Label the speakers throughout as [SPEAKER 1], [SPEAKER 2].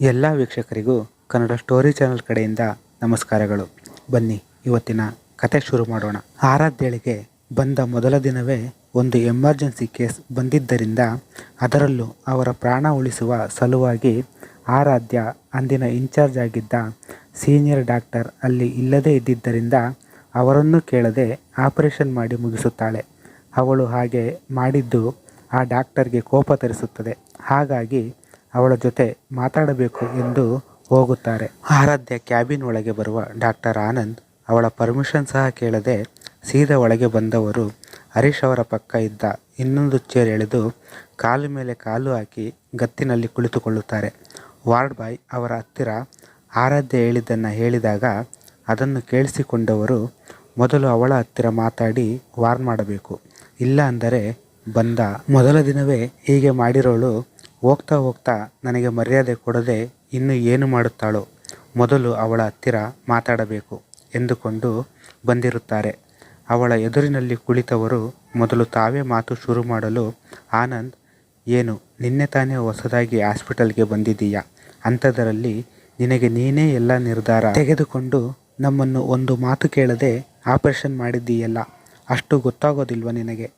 [SPEAKER 1] ಎಲ್ಲ ವೀಕ್ಷಕರಿಗೂ Kannada story channel ಕಡೆಯಿಂದ ನಮಸ್ಕಾರಗಳು. ಬನ್ನಿ, ಇವತ್ತಿನ ಕತೆ ಶುರು ಮಾಡೋಣ. ಆರಾಧ್ಯಳಿಗೆ ಬಂದ ಮೊದಲ ದಿನವೇ ಒಂದು ಎಮರ್ಜೆನ್ಸಿ ಕೇಸ್ ಬಂದಿದ್ದರಿಂದ ಅದರಲ್ಲೂ ಅವರ ಪ್ರಾಣ ಉಳಿಸುವ ಸಲುವಾಗಿ ಆರಾಧ್ಯ ಅಂದಿನ ಇನ್ಚಾರ್ಜ್ ಆಗಿದ್ದ ಸೀನಿಯರ್ ಡಾಕ್ಟರ್ ಅಲ್ಲಿ ಇಲ್ಲದೇ ಇದ್ದಿದ್ದರಿಂದ ಅವರನ್ನು ಕೇಳದೆ ಆಪರೇಷನ್ ಮಾಡಿ ಮುಗಿಸುತ್ತಾಳೆ. ಅವಳು ಹಾಗೆ ಮಾಡಿದ್ದು ಆ ಡಾಕ್ಟರ್ಗೆ ಕೋಪ ತರಿಸುತ್ತದೆ. ಹಾಗಾಗಿ ಅವಳ ಜೊತೆ ಮಾತಾಡಬೇಕು ಎಂದು ಹೋಗುತ್ತಾರೆ. ಆರಾಧ್ಯ ಕ್ಯಾಬಿನ್ ಒಳಗೆ ಬರುವ ಡಾಕ್ಟರ್ ಆನಂದ್ ಅವಳ ಪರ್ಮಿಷನ್ ಸಹ ಕೇಳದೆ ಸೀದಾ ಒಳಗೆ ಬಂದವರು, ಹರೀಶ್ ಅವರ ಪಕ್ಕ ಇದ್ದ ಇನ್ನೊಂದು ಚೇರ್ ಎಳೆದು ಕಾಲು ಮೇಲೆ ಕಾಲು ಹಾಕಿ ಗತ್ತಿನಲ್ಲಿ ಕುಳಿತುಕೊಳ್ಳುತ್ತಾರೆ. ವಾರ್ಡ್ ಬಾಯ್ ಅವರ ಹತ್ತಿರ ಆರಾಧ್ಯ ಹೇಳಿದ್ದನ್ನು ಹೇಳಿದಾಗ ಅದನ್ನು ಕೇಳಿಸಿಕೊಂಡವರು, ಮೊದಲು ಅವಳ ಹತ್ತಿರ ಮಾತಾಡಿ ವಾರ್ನ್ ಮಾಡಬೇಕು, ಇಲ್ಲ ಅಂದರೆ ಬಂದ. ಮೊದಲ ದಿನವೇ ಹೀಗೆ ಮಾಡಿರೋಳು ಹೋಗ್ತಾ ಹೋಗ್ತಾ ನನಗೆ ಮರ್ಯಾದೆ ಕೊಡದೆ ಇನ್ನು ಏನು ಮಾಡುತ್ತಾಳೋ ಮೊದಲು ಅವಳ ಹತ್ತಿರ ಮಾತಾಡಬೇಕು ಎಂದುಕೊಂಡು ಬಂದಿರುತ್ತಾರೆ. ಅವಳ ಎದುರಿನಲ್ಲಿ ಕುಳಿತವರು ಮೊದಲು ತಾವೇ ಮಾತು ಶುರು ಮಾಡಲು, ಆನಂದ್, ಏನು, ನಿನ್ನೆ ತಾನೇ ಹೊಸದಾಗಿ ಹಾಸ್ಪಿಟಲ್ಗೆ ಬಂದಿದ್ದೀಯಾ? ಅಂಥದರಲ್ಲಿ ನಿನಗೆ ನೀನೇ ಎಲ್ಲ ನಿರ್ಧಾರ ತೆಗೆದುಕೊಂಡು ನಮ್ಮನ್ನು ಒಂದು ಮಾತು ಕೇಳದೆ ಆಪರೇಷನ್ ಮಾಡಿದ್ದೀಯಲ್ಲ? ಅಷ್ಟು ಗೊತ್ತಾಗೋದಿಲ್ವ ನಿನಗೆ?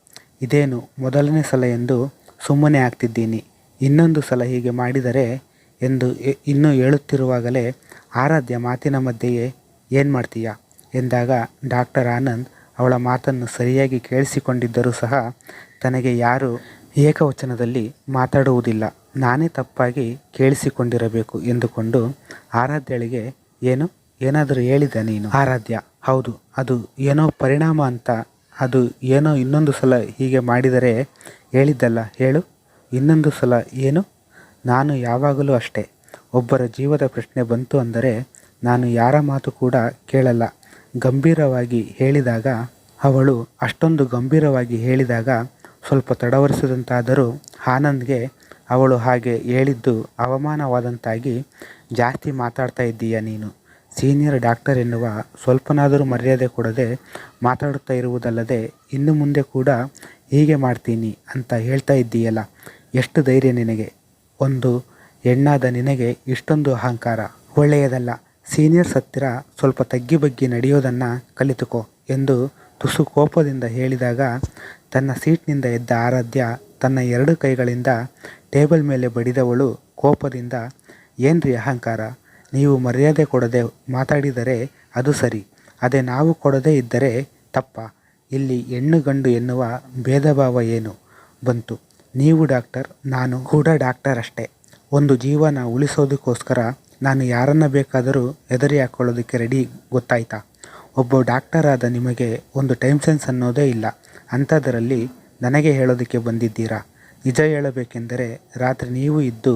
[SPEAKER 1] ಇದೇನು ಮೊದಲನೇ ಸಲ ಎಂದು ಸುಮ್ಮನೆ ಆಗ್ತಿದ್ದೀನಿ. ಇನ್ನೊಂದು ಸಲ ಹೀಗೆ ಮಾಡಿದರೆ ಎಂದು ಇನ್ನೂ ಹೇಳುತ್ತಿರುವಾಗಲೇ ಆರಾಧ್ಯ ಮಾತಿನ ಮಧ್ಯೆಯೇ ಏನು ಮಾಡ್ತೀಯಾ? ಎಂದಾಗ ಡಾಕ್ಟರ್ ಆನಂದ್ ಅವಳ ಮಾತನ್ನು ಸರಿಯಾಗಿ ಕೇಳಿಸಿಕೊಂಡಿದ್ದರೂ ಸಹ ತನಗೆ ಯಾರು ಏಕವಚನದಲ್ಲಿ ಮಾತಾಡುವುದಿಲ್ಲ. ನಾನೇ ತಪ್ಪಾಗಿ ಕೇಳಿಸಿಕೊಂಡಿರಬೇಕು ಎಂದುಕೊಂಡು ಆರಾಧ್ಯಳಿಗೆ, ಏನು? ಏನಾದರೂ ಹೇಳಿದ ನೀನು? ಆರಾಧ್ಯ, ಹೌದು. ಅದು ಏನೋ ಪರಿಣಾಮ ಅಂತ, ಅದು ಏನೋ ಇನ್ನೊಂದು ಸಲ ಹೀಗೆ ಮಾಡಿದರೆ ಹೇಳಿದ್ದಲ್ಲ, ಹೇಳು. ಇನ್ನೊಂದು ಸಲ ಏನು? ನಾನು ಯಾವಾಗಲೂ ಅಷ್ಟೇ. ಒಬ್ಬರ ಜೀವದ ಪ್ರಶ್ನೆ ಬಂತು ಅಂದರೆ ನಾನು ಯಾರ ಮಾತು ಕೂಡ ಕೇಳಲ್ಲ. ಗಂಭೀರವಾಗಿ ಹೇಳಿದಾಗ ಅವಳು ಅಷ್ಟೊಂದು ಗಂಭೀರವಾಗಿ ಹೇಳಿದಾಗ ಸ್ವಲ್ಪ ತಡವರಿಸಿದಂತಾದರೂ ಆನಂದ್ಗೆ ಅವಳು ಹಾಗೆ ಹೇಳಿದ್ದು ಅವಮಾನವಾದಂತಾಗಿ, ಜಾಸ್ತಿ ಮಾತಾಡ್ತಾ ಇದ್ದೀಯ ನೀನು? ಸೀನಿಯರ್ ಡಾಕ್ಟರ್ ಎನ್ನುವ ಸ್ವಲ್ಪನಾದರೂ ಮರ್ಯಾದೆ ಕೊಡದೆ ಮಾತಾಡುತ್ತಾ ಇರುವುದಲ್ಲದೆ ಇನ್ನು ಮುಂದೆ ಕೂಡ ಹೀಗೆ ಮಾಡ್ತೀನಿ ಅಂತ ಹೇಳ್ತಾ ಇದ್ದೀಯಲ್ಲ? ಎಷ್ಟು ಧೈರ್ಯ ನಿನಗೆ? ಒಂದು ಹೆಣ್ಣಾದ ನಿನಗೆ ಇಷ್ಟೊಂದು ಅಹಂಕಾರ. ಒಳ್ಳೆಯದಲ್ಲ, ಸೀನಿಯರ್ಸ್ ಹತ್ತಿರ ಸ್ವಲ್ಪ ತಗ್ಗಿ ಬಗ್ಗಿ ನಡೆಯೋದನ್ನು ಕಲಿತುಕೋ ಎಂದು ತುಸು ಕೋಪದಿಂದ ಹೇಳಿದಾಗ ತನ್ನ ಸೀಟ್ನಿಂದ ಎದ್ದ ಆರಾಧ್ಯ ತನ್ನ ಎರಡು ಕೈಗಳಿಂದ ಟೇಬಲ್ ಮೇಲೆ ಬಡಿದವಳು ಕೋಪದಿಂದ, ಏನ್ರಿ ಅಹಂಕಾರ? ನೀವು ಮರ್ಯಾದೆ ಕೊಡದೆ ಮಾತಾಡಿದರೆ ಅದು ಸರಿ, ಅದೇ ನಾವು ಕೊಡದೇ ಇದ್ದರೆ ತಪ್ಪ. ಇಲ್ಲಿ ಹೆಣ್ಣು ಗಂಡು ಎನ್ನುವ ಭೇದ ಭಾವ ಏನು? ಬಂತು. ನೀವು ಡಾಕ್ಟರ್, ನಾನು ಕೂಡ ಡಾಕ್ಟರ್ ಅಷ್ಟೇ. ಒಂದು ಜೀವನ ಉಳಿಸೋದಕ್ಕೋಸ್ಕರ ನಾನು ಯಾರನ್ನ ಬೇಕಾದರೂ ಹೆದರಿ ಹಾಕೊಳ್ಳೋದಕ್ಕೆ ರೆಡಿ ಗೊತ್ತಾಯ್ತಾ? ಒಬ್ಬ ಡಾಕ್ಟರ್ ಆದ ನಿಮಗೆ ಒಂದು ಟೈಮ್ ಸೆನ್ಸ್ ಅನ್ನೋದೇ ಇಲ್ಲ. ಅಂಥದ್ರಲ್ಲಿ ನನಗೆ ಹೇಳೋದಕ್ಕೆ ಬಂದಿದ್ದೀರಾ? ನಿಜ ಹೇಳಬೇಕೆಂದರೆ ರಾತ್ರಿ ನೀವು ಇದ್ದು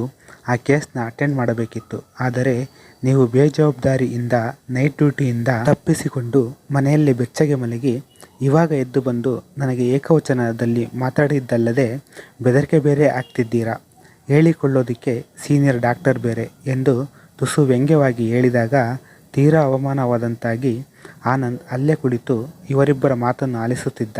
[SPEAKER 1] ಆ ಕೇಸ್ನ ಅಟೆಂಡ್ ಮಾಡಬೇಕಿತ್ತು. ಆದರೆ ನೀವು ಬೇಜವಾಬ್ದಾರಿಯಿಂದ, ನೈಟ್ ಡ್ಯೂಟಿಯಿಂದ ತಪ್ಪಿಸಿಕೊಂಡು ಮನೆಯಲ್ಲಿ ಬೆಚ್ಚಗೆ ಮಲಗಿ ಇವಾಗ ಎದ್ದು ಬಂದು ನನಗೆ ಏಕವಚನದಲ್ಲಿ ಮಾತಾಡಿದ್ದಲ್ಲದೆ ಬೆದರಿಕೆ ಬೇರೆ ಆಗ್ತಿದ್ದೀರಾ? ಹೇಳಿಕೊಳ್ಳೋದಕ್ಕೆ ಸೀನಿಯರ್ ಡಾಕ್ಟರ್ ಬೇರೆ ಎಂದು ತುಸು ವ್ಯಂಗ್ಯವಾಗಿ ಹೇಳಿದಾಗ ತೀರಾ ಅವಮಾನವಾದಂತಾಗಿ ಆನಂದ್ ಅಲ್ಲೇ ಕುಳಿತು ಇವರಿಬ್ಬರ ಮಾತನ್ನು ಆಲಿಸುತ್ತಿದ್ದ.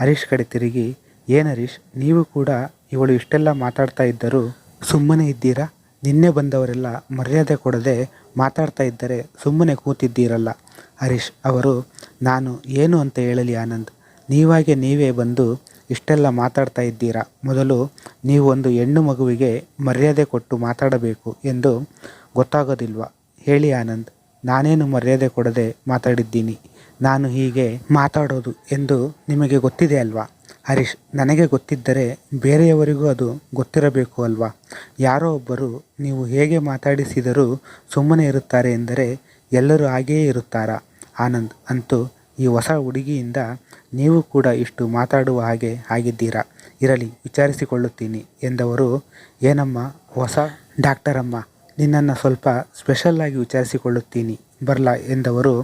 [SPEAKER 1] ಹರೀಶ್ ಕಡೆ ತಿರುಗಿ, ಏನು ಹರೀಶ್, ನೀವು ಕೂಡ ಇವಳು ಇಷ್ಟೆಲ್ಲ ಮಾತಾಡ್ತಾ ಇದ್ದರೂ ಸುಮ್ಮನೆ ಇದ್ದೀರಾ? ನಿನ್ನೆ ಬಂದವರೆಲ್ಲ ಮರ್ಯಾದೆ ಕೊಡದೆ ಮಾತಾಡ್ತಾ ಇದ್ದರೆ ಸುಮ್ಮನೆ ಕೂತಿದ್ದೀರಲ್ಲ. ಹರೀಶ್ ಅವರು, ನಾನು ಏನು ಅಂತ ಹೇಳಲಿ ಆನಂದ್. ನೀವಾಗೆ ನೀವೇ ಬಂದು ಇಷ್ಟೆಲ್ಲ ಮಾತಾಡ್ತಾ ಇದ್ದೀರಾ. ಮೊದಲು ನೀವು ಒಂದು ಹೆಣ್ಣು ಮಗುವಿಗೆ ಮರ್ಯಾದೆ ಕೊಟ್ಟು ಮಾತಾಡಬೇಕು ಎಂದು ಗೊತ್ತಾಗೋದಿಲ್ವ? ಹೇಳಿ ಆನಂದ್. ನಾನೇನು ಮರ್ಯಾದೆ ಕೊಡದೆ ಮಾತಾಡಿದ್ದೀನಿ. ನಾನು ಹೀಗೆ ಮಾತಾಡೋದು ಎಂದು ನಿಮಗೆ ಗೊತ್ತಿದೆ ಅಲ್ವಾ? ಹರೀಶ್, ನನಗೆ ಗೊತ್ತಿದ್ದರೆ ಬೇರೆಯವರಿಗೂ ಅದು ಗೊತ್ತಿರಬೇಕು ಅಲ್ವಾ? ಯಾರೋ ಒಬ್ಬರು ನೀವು ಹೇಗೆ ಮಾತಾಡಿಸಿದರೂ ಸುಮ್ಮನೆ ಇರುತ್ತಾರೆ ಎಂದರೆ ಎಲ್ಲರೂ ಹಾಗೆಯೇ ಇರುತ್ತಾರಾ? ಆನಂದ್, ಅಂತೂ ಈ ಹೊಸ ಹುಡುಗಿಯಿಂದ ನೀವು ಕೂಡ ಇಷ್ಟು ಮಾತಾಡುವ ಹಾಗೆ ಆಗಿದ್ದೀರಾ? ಇರಲಿ, ವಿಚಾರಿಸಿಕೊಳ್ಳುತ್ತೀನಿ ಎಂದವರು, ಏನಮ್ಮ, ಹೊಸ ಡಾಕ್ಟರಮ್ಮ, ನಿನ್ನನ್ನು ಸ್ವಲ್ಪ ಸ್ಪೆಷಲ್ಲಾಗಿ ವಿಚಾರಿಸಿಕೊಳ್ಳುತ್ತೀನಿ, ಬರಲಾ ಎಂದವರು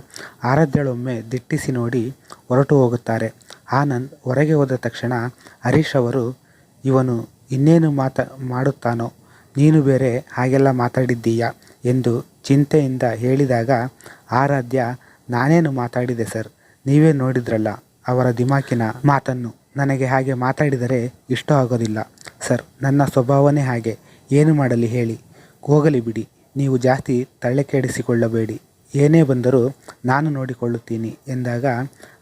[SPEAKER 1] ಆರಾಧ್ಯಳೊಮ್ಮೆ ದಿಟ್ಟಿಸಿ ನೋಡಿ ಹೊರಟು ಹೋಗುತ್ತಾರೆ. ಆನಂದ್ ಹೊರಗೆ ಹೋದ ತಕ್ಷಣ ಹರೀಶ್ ಅವರು, ಇವನು ಇನ್ನೇನು ಮಾತ, ಮಾಡುತ್ತಾನೋ? ನೀನು ಬೇರೆ ಹಾಗೆಲ್ಲ ಮಾತಾಡಿದ್ದೀಯಾ? ಎಂದು ಚಿಂತೆಯಿಂದ ಹೇಳಿದಾಗ, ಆರಾಧ್ಯ, ನಾನೇನು ಮಾತಾಡಿದೆ ಸರ್? ನೀವೇ ನೋಡಿದ್ರಲ್ಲ ಅವರ ದಿಮಾಕಿನ ಮಾತನ್ನು. ನನಗೆ ಹಾಗೆ ಮಾತಾಡಿದರೆ ಇಷ್ಟ ಆಗೋದಿಲ್ಲ. ಸರ್, ನನ್ನ ಸ್ವಭಾವನೇ ಹಾಗೆ. ಏನು ಮಾಡಲಿ ಹೇಳಿ. ಹೋಗಲಿ ಬಿಡಿ. ನೀವು ಜಾಸ್ತಿ ತಲೆ ಏನೇ ಬಂದರೂ ನಾನು ನೋಡಿಕೊಳ್ಳುತ್ತೀನಿ ಎಂದಾಗ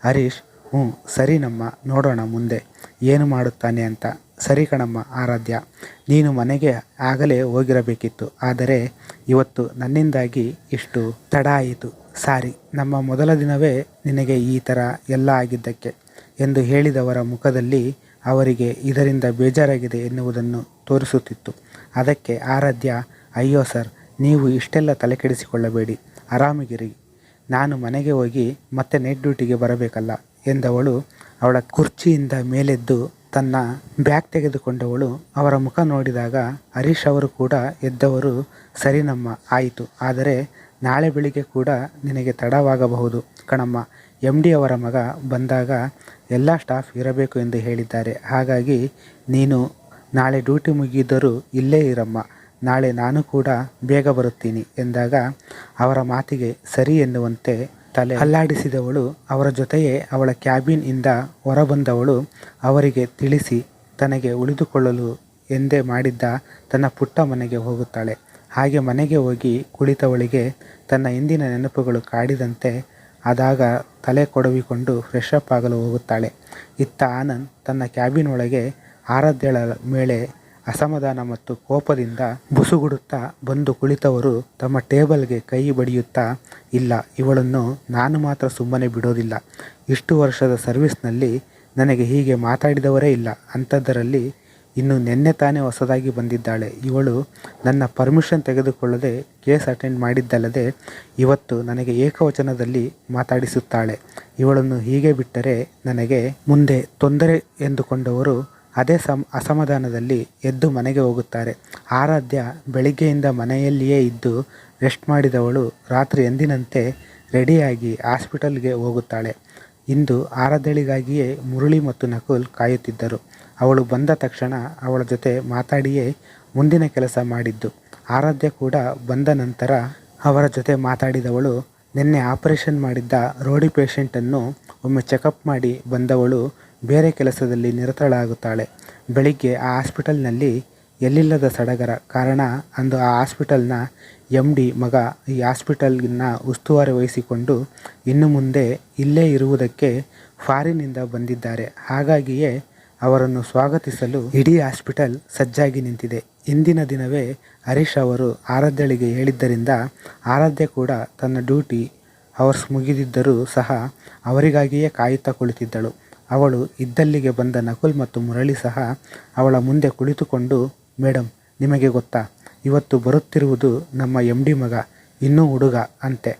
[SPEAKER 1] ಹರೀಶ್ ಹ್ಞೂ, ಸರಿ ನಮ್ಮ, ನೋಡೋಣ ಮುಂದೆ. ಏನು ಮಾಡುತ್ತಾನೆ ಅಂತ. ಸರಿ ಕಣಮ್ಮ, ಆರಾಧ್ಯ. ನೀನು ಮನೆಗೆ ಆಗಲೇ ಹೋಗಿರಬೇಕಿತ್ತು. ಆದರೆ ಇವತ್ತು ನನ್ನಿಂದಾಗಿ ಇಷ್ಟು ತಡ ಆಯಿತು. ಸಾರಿ, ನಮ್ಮ ಮೊದಲ ದಿನವೇ ನಿನಗೆ ಈ ಥರ ಎಲ್ಲ ಆಗಿದ್ದಕ್ಕೆ ಎಂದು ಹೇಳಿದವರ ಮುಖದಲ್ಲಿ ಅವರಿಗೆ ಇದರಿಂದ ಬೇಜಾರಾಗಿದೆ ಎನ್ನುವುದನ್ನು ತೋರಿಸುತ್ತಿತ್ತು. ಅದಕ್ಕೆ ಆರಾಧ್ಯ, ಅಯ್ಯೋ ಸರ್, ನೀವು ಇಷ್ಟೆಲ್ಲ ತಲೆಕೆಡಿಸಿಕೊಳ್ಳಬೇಡಿ. ಆರಾಮಗಿರಿ. ನಾನು ಮನೆಗೆ ಹೋಗಿ ಮತ್ತೆ ನೈಟ್ ಡ್ಯೂಟಿಗೆ ಬರಬೇಕಲ್ಲ. ಎಂದವಳು ಅವಳ ಕುರ್ಚಿಯಿಂದ ಮೇಲೆದ್ದು ತನ್ನ ಬ್ಯಾಗ್ ತೆಗೆದುಕೊಂಡವಳು ಅವರ ಮುಖ ನೋಡಿದಾಗ ಹರೀಶ್ ಅವರು ಕೂಡ ಎದ್ದವರು ಸರಿನಮ್ಮ ಆಯಿತು. ಆದರೆ ನಾಳೆ ಬೆಳಿಗ್ಗೆ ಕೂಡ ನಿನಗೆ ತಡವಾಗಬಹುದು. ಕಣಮ್ಮ ಎಂ ಡಿ ಅವರ ಮಗ ಬಂದಾಗ ಎಲ್ಲ ಸ್ಟಾಫ್ ಇರಬೇಕು ಎಂದು ಹೇಳಿದ್ದಾರೆ. ಹಾಗಾಗಿ ನೀನು ನಾಳೆ ಡ್ಯೂಟಿ ಮುಗಿದರೂ ಇಲ್ಲೇ ಇರಮ್ಮ. ನಾಳೆ ನಾನು ಕೂಡ ಬೇಗ ಬರುತ್ತೀನಿ ಎಂದಾಗ ಅವರ ಮಾತಿಗೆ ಸರಿ ಎನ್ನುವಂತೆ ತಲೆ ಅಲ್ಲಾಡಿಸಿದವಳು ಅವರ ಜೊತೆಯೇ ಅವಳ ಕ್ಯಾಬಿನ್ ಇಂದ ಹೊರಬಂದವಳು ಅವರಿಗೆ ತಿಳಿಸಿ ತನಗೆ ಉಳಿದುಕೊಳ್ಳಲು ಎಂದೇ ಮಾಡಿದ್ದ ತನ್ನ ಪುಟ್ಟ ಮನೆಗೆ ಹೋಗುತ್ತಾಳೆ. ಹಾಗೆ ಮನೆಗೆ ಹೋಗಿ ಕುಳಿತವಳಿಗೆ ತನ್ನ ಹಿಂದಿನ ನೆನಪುಗಳು ಕಾಡಿದಂತೆ ಆದಾಗ ತಲೆ ಕೊಡವಿಕೊಂಡು ಫ್ರೆಶ್ ಅಪ್ ಆಗಲು ಹೋಗುತ್ತಾಳೆ. ಇತ್ತ ಆನಂದ್ ತನ್ನ ಕ್ಯಾಬಿನ್ ಒಳಗೆ ಆರಾಧ್ಯಳ ಮೇಲೆ ಅಸಮಾಧಾನ ಮತ್ತು ಕೋಪದಿಂದ ಬುಸುಗುಡುತ್ತಾ ಬಂದು ಕುಳಿತವರು ತಮ್ಮ ಟೇಬಲ್ಗೆ ಕೈ ಬಡಿಯುತ್ತಾ, ಇಲ್ಲ, ಇವಳನ್ನು ನಾನು ಮಾತ್ರ ಸುಮ್ಮನೆ ಬಿಡೋದಿಲ್ಲ. ಇಷ್ಟು ವರ್ಷದ ಸರ್ವಿಸ್ನಲ್ಲಿ ನನಗೆ ಹೀಗೆ ಮಾತಾಡಿದವರೇ ಇಲ್ಲ. ಅಂಥದ್ದರಲ್ಲಿ ಇನ್ನು ನಿನ್ನೆ ತಾನೇ ಹೊಸದಾಗಿ ಬಂದಿದ್ದಾಳೆ. ಇವಳು ನನ್ನ ಪರ್ಮಿಷನ್ ತೆಗೆದುಕೊಳ್ಳದೆ ಕೇಸ್ ಅಟೆಂಡ್ ಮಾಡಿದ್ದಲ್ಲದೆ ಇವತ್ತು ನನಗೆ ಏಕವಚನದಲ್ಲಿ ಮಾತಾಡಿಸುತ್ತಾಳೆ. ಇವಳನ್ನು ಹೀಗೆ ಬಿಟ್ಟರೆ ನನಗೆ ಮುಂದೆ ತೊಂದರೆ ಎಂದುಕೊಂಡವರು ಅದೇ ಸಮ, ಅಸಮಾಧಾನದಲ್ಲಿ ಎದ್ದು ಮನೆಗೆ ಹೋಗುತ್ತಾರೆ. ಆರಾಧ್ಯ ಬೆಳಿಗ್ಗೆಯಿಂದ ಮನೆಯಲ್ಲಿಯೇ ಇದ್ದು ರೆಸ್ಟ್ ಮಾಡಿದವಳು ರಾತ್ರಿ ಎಂದಿನಂತೆ ರೆಡಿಯಾಗಿ ಹಾಸ್ಪಿಟಲ್ಗೆ ಹೋಗುತ್ತಾಳೆ. ಇಂದು ಆರಾಧ್ಯಳಿಗಾಗಿಯೇ ಮುರಳಿ ಮತ್ತು ನಕುಲ್ ಕಾಯುತ್ತಿದ್ದರು. ಅವಳು ಬಂದ ತಕ್ಷಣ ಅವಳ ಜೊತೆ ಮಾತಾಡಿಯೇ ಮುಂದಿನ ಕೆಲಸ ಮಾಡಿದ್ದು. ಆರಾಧ್ಯ ಕೂಡ ಬಂದ ನಂತರ ಅವರ ಜೊತೆ ಮಾತಾಡಿದವಳು, ನಿನ್ನೆ ಆಪರೇಷನ್ ಮಾಡಿದ್ದ ರೋಡಿ ಪೇಷಂಟನ್ನು ಒಮ್ಮೆ ಚೆಕಪ್ ಮಾಡಿ ಬಂದವಳು ಬೇರೆ ಕೆಲಸದಲ್ಲಿ ನಿರತಳಾಗುತ್ತಾಳೆ. ಬೆಳಿಗ್ಗೆ ಆ ಹಾಸ್ಪಿಟಲ್ನಲ್ಲಿ ಎಲ್ಲಿಲ್ಲದ ಸಡಗರ. ಕಾರಣ, ಅಂದು ಆ ಹಾಸ್ಪಿಟಲ್ನ ಎಂ ಡಿ ಮಗ ಈ ಹಾಸ್ಪಿಟಲ್ನ ಉಸ್ತುವಾರಿ ವಹಿಸಿಕೊಂಡು ಇನ್ನು ಮುಂದೆ ಇಲ್ಲೇ ಇರುವುದಕ್ಕೆ ಫಾರಿನಿಂದ ಬಂದಿದ್ದಾರೆ. ಹಾಗಾಗಿಯೇ ಅವರನ್ನು ಸ್ವಾಗತಿಸಲು ಇಡೀ ಹಾಸ್ಪಿಟಲ್ ಸಜ್ಜಾಗಿ ನಿಂತಿದೆ. ಇಂದಿನ ದಿನವೇ ಹರೀಶ್ ಅವರು ಆರಾಧ್ಯಳಿಗೆ ಹೇಳಿದ್ದರಿಂದ ಆರಾಧ್ಯ ಕೂಡ ತನ್ನ ಡ್ಯೂಟಿ ಅವರ್ಸ್ ಮುಗಿದಿದ್ದರೂ ಸಹ ಅವರಿಗಾಗಿಯೇ ಕಾಯುತ್ತಾ ಕುಳಿತಿದ್ದಳು. ಅವಳು ಇದ್ದಲ್ಲಿಗೆ ಬಂದ ನಕುಲ್ ಮತ್ತು ಮುರಳಿ ಸಹ ಅವಳ ಮುಂದೆ ಕುಳಿತುಕೊಂಡು ಮೇಡಮ್ ನಿಮಗೆ ಗೊತ್ತಾ, ಇವತ್ತು ಬರುತ್ತಿರುವುದು ನಮ್ಮ ಎಂ ಡಿ ಮಗ, ಇನ್ನೂ ಹುಡುಗ ಅಂತೆ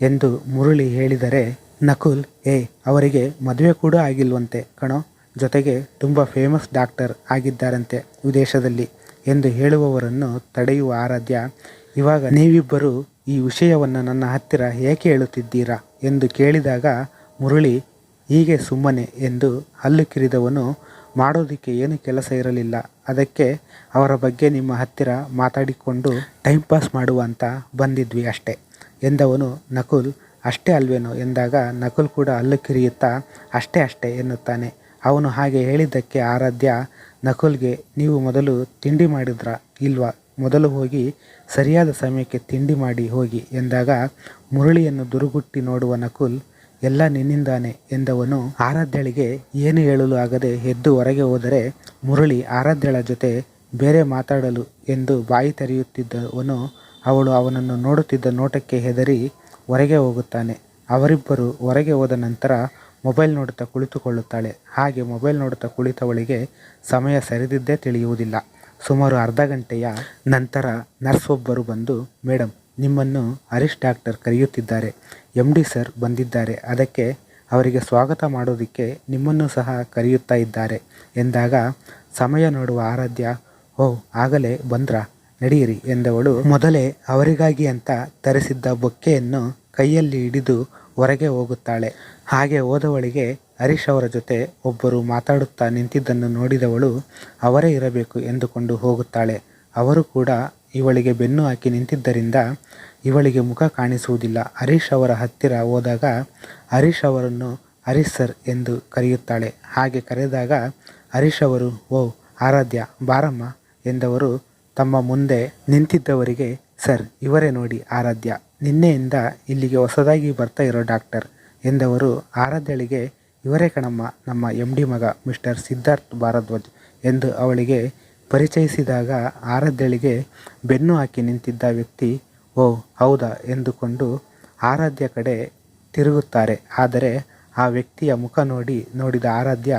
[SPEAKER 1] ಎಂದು ಮುರಳಿ ಹೇಳಿದರೆ, ನಕುಲ್, ಏ, ಅವರಿಗೆ ಮದುವೆ ಕೂಡ ಆಗಿಲ್ವಂತೆ ಕಣೋ, ಜೊತೆಗೆ ತುಂಬ ಫೇಮಸ್ ಡಾಕ್ಟರ್ ಆಗಿದ್ದಾರಂತೆ ವಿದೇಶದಲ್ಲಿ ಎಂದು ಹೇಳುವವರನ್ನು ತಡೆಯುವ ಆರಾಧ್ಯ, ಇವಾಗ ನೀವಿಬ್ಬರು ಈ ವಿಷಯವನ್ನು ನನ್ನ ಹತ್ತಿರ ಏಕೆ ಹೇಳುತ್ತಿದ್ದೀರಾ? ಎಂದು ಕೇಳಿದಾಗ ಮುರಳಿ ಹೀಗೆ ಸುಮ್ಮನೆ ಎಂದು ಹಲ್ಲು ಕಿರಿದವನು ಮಾಡೋದಕ್ಕೆ ಏನು ಕೆಲಸ ಇರಲಿಲ್ಲ. ಅದಕ್ಕೆ ಅವರ ಬಗ್ಗೆ ನಿಮ್ಮ ಹತ್ತಿರ ಮಾತಾಡಿಕೊಂಡು ಟೈಮ್ ಪಾಸ್ ಮಾಡುವ ಅಂತ ಬಂದಿದ್ವಿ ಅಷ್ಟೇ ಎಂದವನು ನಕುಲ್. ಅಷ್ಟೇ ಅಲ್ವೇನೋ ಎಂದಾಗ ನಕುಲ್ ಕೂಡ ಹಲ್ಲು ಕಿರಿಯುತ್ತಾ ಅಷ್ಟೇ ಅಷ್ಟೇ ಎನ್ನುತ್ತಾನೆ. ಅವನು ಹಾಗೆ ಹೇಳಿದ್ದಕ್ಕೆ ಆರಾಧ್ಯ, ನಕುಲ್ಗೆ ನೀವು ಮೊದಲು ತಿಂಡಿ ಮಾಡಿದ್ರ ಇಲ್ವಾ? ಮೊದಲು ಹೋಗಿ ಸರಿಯಾದ ಸಮಯಕ್ಕೆ ತಿಂಡಿ ಮಾಡಿ ಹೋಗಿ ಎಂದಾಗ ಮುರಳಿಯನ್ನು ದುರುಗುಟ್ಟಿ ನೋಡುವ ನಕುಲ್ ಎಲ್ಲ ನಿನ್ನಿಂದಾನೆ ಎಂದವನು ಆರಾಧ್ಯಳಿಗೆ ಏನು ಹೇಳಲು ಆಗದೆ ಎದ್ದು ಹೊರಗೆ ಹೋದರೆ ಮುರಳಿ ಆರಾಧ್ಯಳ ಜೊತೆ ಬೇರೆ ಮಾತಾಡಲು ಎಂದು ಬಾಯಿ ತೆರೆಯುತ್ತಿದ್ದವನು ಅವಳು ಅವನನ್ನು ನೋಡುತ್ತಿದ್ದ ನೋಟಕ್ಕೆ ಹೆದರಿ ಹೊರಗೆ ಹೋಗುತ್ತಾನೆ. ಅವರಿಬ್ಬರು ಹೊರಗೆ ಹೋದ ನಂತರ ಮೊಬೈಲ್ ನೋಡುತ್ತಾ ಕುಳಿತುಕೊಳ್ಳುತ್ತಾಳೆ. ಹಾಗೆ ಮೊಬೈಲ್ ನೋಡುತ್ತಾ ಕುಳಿತವಳಿಗೆ ಸಮಯ ಸರಿದಿದ್ದೇ ತಿಳಿಯುವುದಿಲ್ಲ. ಸುಮಾರು ಅರ್ಧ ಗಂಟೆಯ ನಂತರ ನರ್ಸ್ ಒಬ್ಬರು ಬಂದು ಮೇಡಮ್ ನಿಮ್ಮನ್ನು ಹರೀಶ್ ಡಾಕ್ಟರ್ ಕರೆಯುತ್ತಿದ್ದಾರೆ. ಎಂ ಡಿ ಸರ್ ಬಂದಿದ್ದಾರೆ. ಅದಕ್ಕೆ ಅವರಿಗೆ ಸ್ವಾಗತ ಮಾಡೋದಕ್ಕೆ ನಿಮ್ಮನ್ನು ಸಹ ಕರೆಯುತ್ತಾ ಇದ್ದಾರೆ. ಎಂದಾಗ, ಸಮಯ ನೋಡುವ ಆರಾಧ್ಯ, ಓ, ಆಗಲೇ ಬಂದ್ರಾ? ನಡೆಯಿರಿ ಎಂದವಳು ಮೊದಲೇ ಅವರಿಗಾಗಿ ಅಂತ ತರಿಸಿದ್ದ ಬೊಕ್ಕೆಯನ್ನು ಕೈಯಲ್ಲಿ ಹಿಡಿದು ಹೊರಗೆ ಹೋಗುತ್ತಾಳೆ. ಹಾಗೆ ಹೋದವಳಿಗೆ ಹರೀಶ್ ಅವರ ಜೊತೆ ಒಬ್ಬರು ಮಾತಾಡುತ್ತಾ ನಿಂತಿದ್ದನ್ನು ನೋಡಿದವಳು ಅವರೇ ಇರಬೇಕು ಎಂದುಕೊಂಡು ಹೋಗುತ್ತಾಳೆ. ಅವರು ಕೂಡ ಇವಳಿಗೆ ಬೆನ್ನು ಹಾಕಿ ನಿಂತಿದ್ದರಿಂದ ಇವಳಿಗೆ ಮುಖ ಕಾಣಿಸುವುದಿಲ್ಲ. ಹರೀಶ್ ಅವರ ಹತ್ತಿರ ಹೋದಾಗ ಹರೀಶ್ ಅವರನ್ನು ಹರೀಶ್ ಸರ್ ಎಂದು ಕರೆಯುತ್ತಾಳೆ. ಹಾಗೆ ಕರೆದಾಗ ಹರೀಶ್ ಅವರು, ಓ, ಆರಾಧ್ಯ, ಬಾರಮ್ಮ ಎಂದವರು ತಮ್ಮ ಮುಂದೆ ನಿಂತಿದ್ದವರಿಗೆ, ಸರ್, ಇವರೇ ನೋಡಿ ಆರಾಧ್ಯ, ನಿನ್ನೆಯಿಂದ ಇಲ್ಲಿಗೆ ಹೊಸದಾಗಿ ಬರ್ತಾ ಇರೋ ಡಾಕ್ಟರ್ ಎಂದವರು ಆರಾಧ್ಯಳಿಗೆ, ಇವರೇ ಕಣಮ್ಮ, ನಮ್ಮ ಎಂ ಡಿ ಮಗ, ಮಿಸ್ಟರ್ ಸಿದ್ಧಾರ್ಥ್ ಭಾರದ್ವಾಜ್ ಎಂದು ಅವಳಿಗೆ ಪರಿಚಯಿಸಿದಾಗ ಆರಾಧ್ಯಳಿಗೆ ಬೆನ್ನು ಹಾಕಿ ನಿಂತಿದ್ದ ವ್ಯಕ್ತಿ ಓ, ಹೌದಾ? ಎಂದುಕೊಂಡು ಆರಾಧ್ಯ ಕಡೆ ತಿರುಗುತ್ತಾರೆ. ಆದರೆ ಆ ವ್ಯಕ್ತಿಯ ಮುಖ ನೋಡಿ, ನೋಡಿದ ಆರಾಧ್ಯ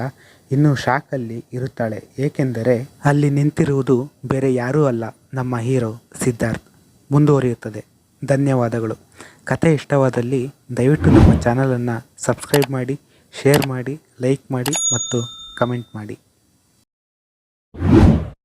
[SPEAKER 1] ಇನ್ನೂ ಶಾಕಲ್ಲಿ ಇರುತ್ತಾಳೆ. ಏಕೆಂದರೆ ಅಲ್ಲಿ ನಿಂತಿರುವುದು ಬೇರೆ ಯಾರೂ ಅಲ್ಲ, ನಮ್ಮ ಹೀರೋ ಸಿದ್ಧಾರ್ಥ್. ಮುಂದುವರಿಯುತ್ತದೆ. ಧನ್ಯವಾದಗಳು. ಕತೆ ಇಷ್ಟವಾದಲ್ಲಿ ದಯವಿಟ್ಟು ನಮ್ಮ ಚಾನಲನ್ನು ಸಬ್ಸ್ಕ್ರೈಬ್ ಮಾಡಿ, ಶೇರ್ ಮಾಡಿ, ಲೈಕ್ ಮಾಡಿ ಮತ್ತು ಕಮೆಂಟ್ ಮಾಡಿ.